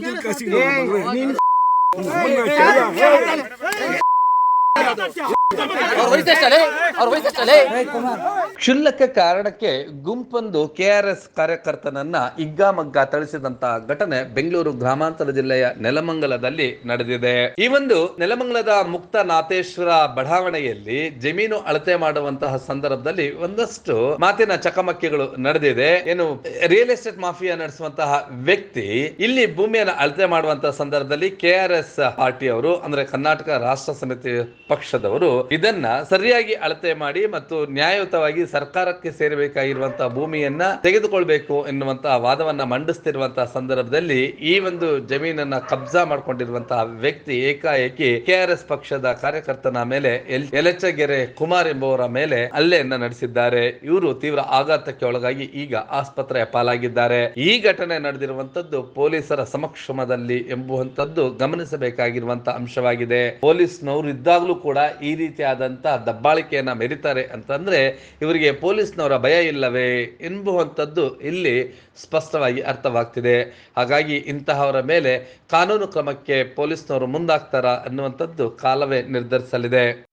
ಮಂಜೂರ್ ಕಾಸಿಗೆ ನೀನು ಕ್ಷುಲ್ಲಕ ಕಾರಣಕ್ಕೆ ಗುಂಪೊಂದು ಎಸ್ ಕಾರ್ಯಕರ್ತನನ್ನ ಇಗ್ಗಾಮಗ್ಗ ಥಳಿಸಿದಂತಹ ಘಟನೆ ಬೆಂಗಳೂರು ಗ್ರಾಮಾಂತರ ಜಿಲ್ಲೆಯ ನೆಲಮಂಗಲದಲ್ಲಿ ನಡೆದಿದೆ. ಈ ಒಂದು ನೆಲಮಂಗಲದ ಮುಕ್ತ ನಾಥೇಶ್ವರ ಬಡಾವಣೆಯಲ್ಲಿ ಜಮೀನು ಅಳತೆ ಮಾಡುವಂತಹ ಸಂದರ್ಭದಲ್ಲಿ ಒಂದಷ್ಟು ಮಾತಿನ ಚಕಮಕಿಗಳು ನಡೆದಿದೆ. ಏನು ರಿಯಲ್ ಎಸ್ಟೇಟ್ ಮಾಫಿಯಾ ನಡೆಸುವಂತಹ ವ್ಯಕ್ತಿ ಇಲ್ಲಿ ಭೂಮಿಯನ್ನು ಅಳತೆ ಮಾಡುವಂತಹ ಸಂದರ್ಭದಲ್ಲಿ ಕೆ ಆರ್ ಎಸ್ ಪಾರ್ಟಿಯವರು ಅಂದ್ರೆ ಕರ್ನಾಟಕ ರಾಷ್ಟ್ರ ಸಮಿತಿ ಪಕ್ಷದವರು ಇದನ್ನ ಸರಿಯಾಗಿ ಅಳತೆ ಮಾಡಿ ಮತ್ತು ನ್ಯಾಯಯುತವಾಗಿ ಸರ್ಕಾರಕ್ಕೆ ಸೇರಬೇಕಾಗಿರುವಂತಹ ಭೂಮಿಯನ್ನ ತೆಗೆದುಕೊಳ್ಬೇಕು ಎನ್ನುವಂತಹ ವಾದವನ್ನ ಮಂಡಿಸ್ತಿರುವಂತಹ ಸಂದರ್ಭದಲ್ಲಿ ಈ ಒಂದು ಜಮೀನನ್ನ ಕಬ್ಜಾ ಮಾಡಿಕೊಂಡಿರುವಂತಹ ವ್ಯಕ್ತಿ ಏಕಾಏಕಿ ಕೆಆರ್ಎಸ್ ಪಕ್ಷದ ಕಾರ್ಯಕರ್ತನ ಮೇಲೆ ಯಲಚಗೆರೆ ಕುಮಾರ್ ಎಂಬುವರ ಮೇಲೆ ಹಲ್ಲೆಯನ್ನ ನಡೆಸಿದ್ದಾರೆ. ಇವರು ತೀವ್ರ ಆಘಾತಕ್ಕೆ ಒಳಗಾಗಿ ಈಗ ಆಸ್ಪತ್ರೆಯ ಪಾಲಾಗಿದ್ದಾರೆ. ಈ ಘಟನೆ ನಡೆದಿರುವಂತದ್ದು ಪೊಲೀಸರ ಸಮಕ್ಷಮದಲ್ಲಿ ಎಂಬುವಂತದ್ದು ಗಮನಿಸಬೇಕಾಗಿರುವಂತಹ ಅಂಶವಾಗಿದೆ. ಪೊಲೀಸ್ನವರು ಇದ್ದಾಗಲೂ ಕೂಡ ಈ ರೀತಿಯಾದಂತಹ ದಬ್ಬಾಳಿಕೆಯನ್ನ ಮೆರಿತಾರೆ ಅಂತಂದ್ರೆ ಇವರಿಗೆ ಪೊಲೀಸ್ನವರ ಭಯ ಇಲ್ಲವೇ ಎಂಬುವಂಥದ್ದು ಇಲ್ಲಿ ಸ್ಪಷ್ಟವಾಗಿ ಅರ್ಥವಾಗ್ತಿದೆ. ಹಾಗಾಗಿ ಇಂತಹವರ ಮೇಲೆ ಕಾನೂನು ಕ್ರಮಕ್ಕೆ ಪೊಲೀಸ್ನವರು ಮುಂದಾಗ್ತಾರಾ ಅನ್ನುವಂಥದ್ದು ಕಾಲವೇ ನಿರ್ಧರಿಸಲಿದೆ.